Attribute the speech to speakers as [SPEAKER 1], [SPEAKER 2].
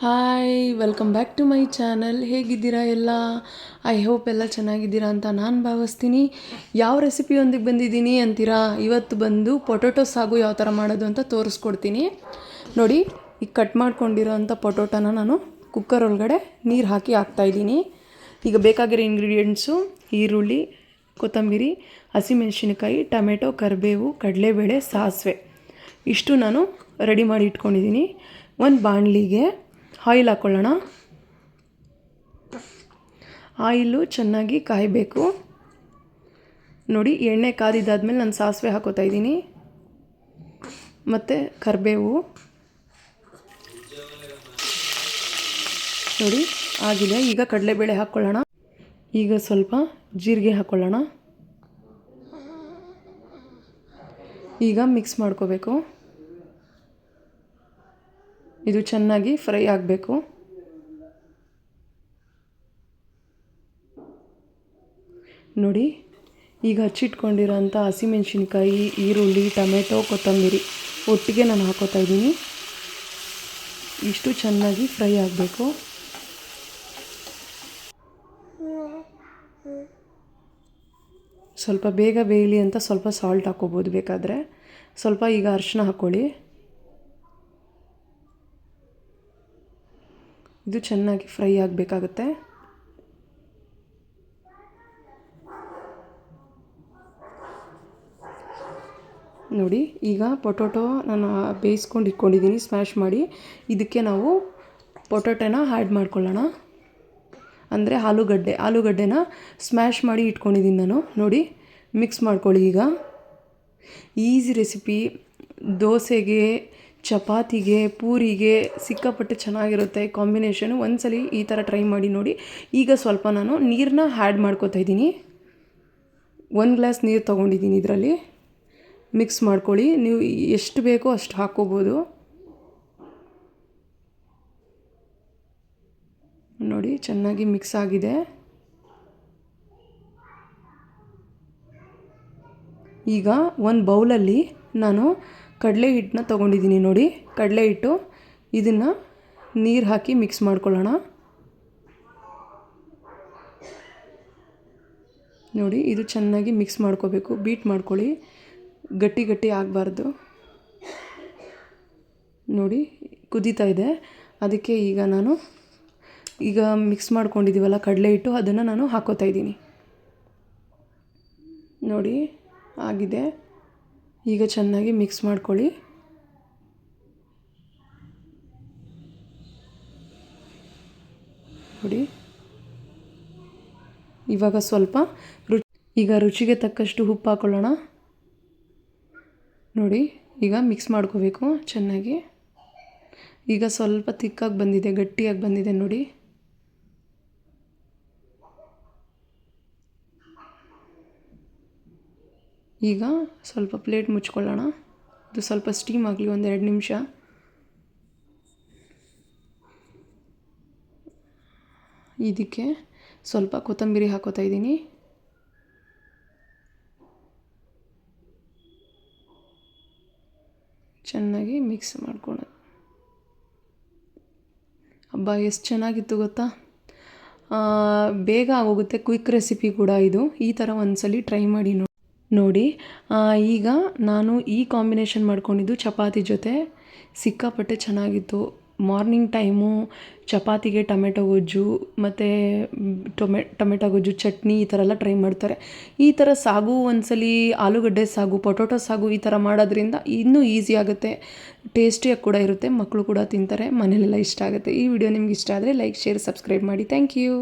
[SPEAKER 1] Hi welcome back to my channel ಹೇಗಿದ್ದೀರಾ ಎಲ್ಲ? I hope ಎಲ್ಲ ಚೆನ್ನಾಗಿದ್ದೀರಾ ಅಂತ ನಾನು ಭಾವಿಸ್ತೀನಿ. ಯಾವ ರೆಸಿಪಿಯೊಂದಿಗೆ ಬಂದಿದ್ದೀನಿ ಅಂತೀರಾ? ಇವತ್ತು ಬಂದು ಪೊಟೊಟೊ ಸಾಗು ಯಾವ ಥರ ಮಾಡೋದು ಅಂತ ತೋರಿಸ್ಕೊಡ್ತೀನಿ. ನೋಡಿ, ಈಗ ಕಟ್ ಮಾಡ್ಕೊಂಡಿರೋ ಅಂಥ ಪೊಟೊಟೊನ ನಾನು ಕುಕ್ಕರ್ ಒಳಗಡೆ ನೀರು ಹಾಕಿ ಹಾಕ್ತಾಯಿದ್ದೀನಿ ಈಗ ಬೇಕಾಗಿರೋ ಇಂಗ್ರೀಡಿಯೆಂಟ್ಸು ಈರುಳ್ಳಿ, ಕೊತ್ತಂಬರಿ, ಹಸಿಮೆಣಸಿನಕಾಯಿ, ಟೊಮೆಟೊ, ಕರಿಬೇವು, ಕಡಲೆಬೇಳೆ, ಸಾಸಿವೆ. ಇಷ್ಟು ನಾನು ರೆಡಿ ಮಾಡಿ ಇಟ್ಕೊಂಡಿದ್ದೀನಿ. ಒಂದು ಬಾಣಲಿಗೆ ಆಯಿಲ್ ಹಾಕ್ಕೊಳ್ಳೋಣ ಆಯಿಲು ಚೆನ್ನಾಗಿ ಕಾಯಬೇಕು. ನೋಡಿ, ಎಣ್ಣೆ ಕಾದಿದ್ದಾದ್ಮೇಲೆ ನಾನು ಸಾಸಿವೆ ಹಾಕೋತಾ ಇದ್ದೀನಿ. ಮತ್ತು ಕರಿಬೇವು. ನೋಡಿ, ಆಗಿದೆ. ಈಗ ಕಡಲೆಬೇಳೆ ಹಾಕ್ಕೊಳ್ಳೋಣ ಈಗ ಸ್ವಲ್ಪ ಜೀರಿಗೆ ಹಾಕ್ಕೊಳ್ಳೋಣ ಈಗ ಮಿಕ್ಸ್ ಮಾಡ್ಕೋಬೇಕು. ಇದು ಚೆನ್ನಾಗಿ ಫ್ರೈ ಆಗಬೇಕು. ನೋಡಿ, ಈಗ ಹಚ್ಚಿಟ್ಕೊಂಡಿರೋಂಥ ಹಸಿಮೆಣ್ಸಿನ್ಕಾಯಿ, ಈರುಳ್ಳಿ, ಟೊಮೆಟೊ, ಕೊತ್ತಂಬರಿ ಒಟ್ಟಿಗೆ ನಾನು ಹಾಕೋತಾ ಇದ್ದೀನಿ. ಇಷ್ಟು ಚೆನ್ನಾಗಿ ಫ್ರೈ ಆಗಬೇಕು. ಸ್ವಲ್ಪ ಬೇಗ ಬೇಯಲಿ ಅಂತ ಸ್ವಲ್ಪ ಸಾಲ್ಟ್ ಹಾಕೋಬೋದು ಬೇಕಾದರೆ. ಸ್ವಲ್ಪ ಈಗ ಅರಿಶಿನ ಹಾಕ್ಕೊಳ್ಳಿ ಇದು ಚೆನ್ನಾಗಿ ಫ್ರೈ ಆಗಬೇಕಾಗುತ್ತೆ. ನೋಡಿ, ಈಗ ಪೊಟೊಟೊ ನಾನು ಬೇಯಿಸ್ಕೊಂಡು ಇಟ್ಕೊಂಡಿದ್ದೀನಿ ಸ್ಮ್ಯಾಶ್ ಮಾಡಿ. ಇದಕ್ಕೆ ನಾವು ಪೊಟೊಟೊನ ಆ್ಯಡ್ ಮಾಡ್ಕೊಳ್ಳೋಣ. ಅಂದರೆ ಆಲೂಗಡ್ಡೆ, ಆಲೂಗಡ್ಡೆನ ಸ್ಮ್ಯಾಶ್ ಮಾಡಿ ಇಟ್ಕೊಂಡಿದ್ದೀನಿ ನಾನು. ನೋಡಿ ಮಿಕ್ಸ್ ಮಾಡ್ಕೊಳ್ಳಿ ಈಗ. ಈಸಿ ರೆಸಿಪಿ ದೋಸೆಗೆ ಚಪಾತಿಗೆ, ಪೂರಿಗೆ ಸಿಕ್ಕಾಪಟ್ಟೆ ಚೆನ್ನಾಗಿರುತ್ತೆ ಕಾಂಬಿನೇಷನು. ಒಂದ್ಸಲಿ ಈ ಥರ ಟ್ರೈ ಮಾಡಿ ನೋಡಿ. ಈಗ ಸ್ವಲ್ಪ ನಾನು ನೀರನ್ನ ಆ್ಯಡ್ ಮಾಡ್ಕೋತಾ ಇದ್ದೀನಿ. ಒಂದು ಗ್ಲಾಸ್ ನೀರು ತೊಗೊಂಡಿದ್ದೀನಿ ಇದರಲ್ಲಿ. ಮಿಕ್ಸ್ ಮಾಡ್ಕೊಳ್ಳಿ. ನೀವು ಎಷ್ಟು ಬೇಕೋ ಅಷ್ಟು ಹಾಕ್ಕೋಬೋದು. ನೋಡಿ, ಚೆನ್ನಾಗಿ ಮಿಕ್ಸ್ ಆಗಿದೆ. ಈಗ ಒಂದು ಬೌಲಲ್ಲಿ ನಾನು ಕಡಲೆ ಹಿಟ್ಟನ್ನ ತೊಗೊಂಡಿದ್ದೀನಿ ನೋಡಿ. ಕಡಲೆ ಹಿಟ್ಟು, ಇದನ್ನು ನೀರು ಹಾಕಿ ಮಿಕ್ಸ್ ಮಾಡ್ಕೊಳ್ಳೋಣ. ನೋಡಿ, ಇದು ಚೆನ್ನಾಗಿ ಮಿಕ್ಸ್ ಮಾಡ್ಕೋಬೇಕು. ಬೀಟ್ ಮಾಡ್ಕೊಳ್ಳಿ. ಗಟ್ಟಿ ಗಟ್ಟಿ ಆಗಬಾರ್ದು. ನೋಡಿ, ಕುದೀತಾ ಇದೆ. ಅದಕ್ಕೆ ಈಗ ನಾನು ಈಗ ಮಿಕ್ಸ್ ಮಾಡ್ಕೊಂಡಿದ್ದೀವಲ್ಲ ಕಡಲೆ ಹಿಟ್ಟು, ಅದನ್ನು ನಾನು ಹಾಕೋತಾ ಇದ್ದೀನಿ. ನೋಡಿ, ಆಗಿದೆ. ಈಗ ಚೆನ್ನಾಗಿ ಮಿಕ್ಸ್ ಮಾಡ್ಕೊಳ್ಳಿ. ನೋಡಿ. ಇವಾಗ ಸ್ವಲ್ಪ ರುಚಿ, ಈಗ ರುಚಿಗೆ ತಕ್ಕಷ್ಟು ಉಪ್ಪು ಹಾಕೊಳ್ಳೋಣ. ನೋಡಿ, ಈಗ ಮಿಕ್ಸ್ ಮಾಡ್ಕೋಬೇಕು ಚೆನ್ನಾಗಿ. ಈಗ ಸ್ವಲ್ಪ ತಿಕ್ಕಾಗಿ ಬಂದಿದೆ, ಗಟ್ಟಿಯಾಗಿ ಬಂದಿದೆ ನೋಡಿ. ಈಗ ಸ್ವಲ್ಪ ಪ್ಲೇಟ್ ಮುಚ್ಕೊಳ್ಳೋಣ. ಇದು ಸ್ವಲ್ಪ ಸ್ಟೀಮ್ ಆಗಲಿ ಒಂದು ಎರಡು ನಿಮಿಷ. ಇದಕ್ಕೆ ಸ್ವಲ್ಪ ಕೊತ್ತಂಬರಿ ಹಾಕೋತಾ ಇದ್ದೀನಿ. ಚೆನ್ನಾಗಿ ಮಿಕ್ಸ್ ಮಾಡ್ಕೊಳ್ಳೋದು ಹಬ್ಬ ಎಷ್ಟು ಚೆನ್ನಾಗಿತ್ತು ಗೊತ್ತಾ? ಬೇಗ ಆಗೋಗುತ್ತೆ ಕ್ವಿಕ್ ರೆಸಿಪಿ ಕೂಡ ಇದು. ಈ ಥರ ಒಂದ್ಸಲಿ ಟ್ರೈ ಮಾಡಿ ನೋಡಿ ನೋಡಿ ಈಗ ನಾನು ಈ ಕಾಂಬಿನೇಷನ್ ಮಾಡ್ಕೊಂಡಿದ್ದು ಚಪಾತಿ ಜೊತೆ. ಸಿಕ್ಕಾಪಟ್ಟೆ ಚೆನ್ನಾಗಿತ್ತು. ಮಾರ್ನಿಂಗ್ ಟೈಮು ಚಪಾತಿಗೆ ಟೊಮೆಟೊ ಗೊಜ್ಜು, ಮತ್ತು ಟೊಮೆ, ಟೊಮೆಟೊ ಗೊಜ್ಜು ಚಟ್ನಿ ಈ ಥರ ಎಲ್ಲ ಟ್ರೈ ಮಾಡ್ತಾರೆ. ಈ ಥರ ಸಾಗು ಒಂದ್ಸಲಿ ಆಲೂಗಡ್ಡೆ ಸಾಗು, ಪೊಟೊಟೊ ಸಾಗು ಈ ಥರ ಮಾಡೋದ್ರಿಂದ ಇನ್ನೂ ಈಸಿ ಆಗುತ್ತೆ. ಟೇಸ್ಟಿಯಾಗಿ ಕೂಡ ಇರುತ್ತೆ ಮಕ್ಕಳು ಕೂಡ ತಿಂತಾರೆ ಮನೇಲೆಲ್ಲ ಇಷ್ಟ ಆಗುತ್ತೆ. ಈ ವಿಡಿಯೋ ನಿಮ್ಗೆ ಇಷ್ಟ ಆದರೆ ಲೈಕ್ ಶೇರ್ ಸಬ್ಸ್ಕ್ರೈಬ್ ಮಾಡಿ. Thank you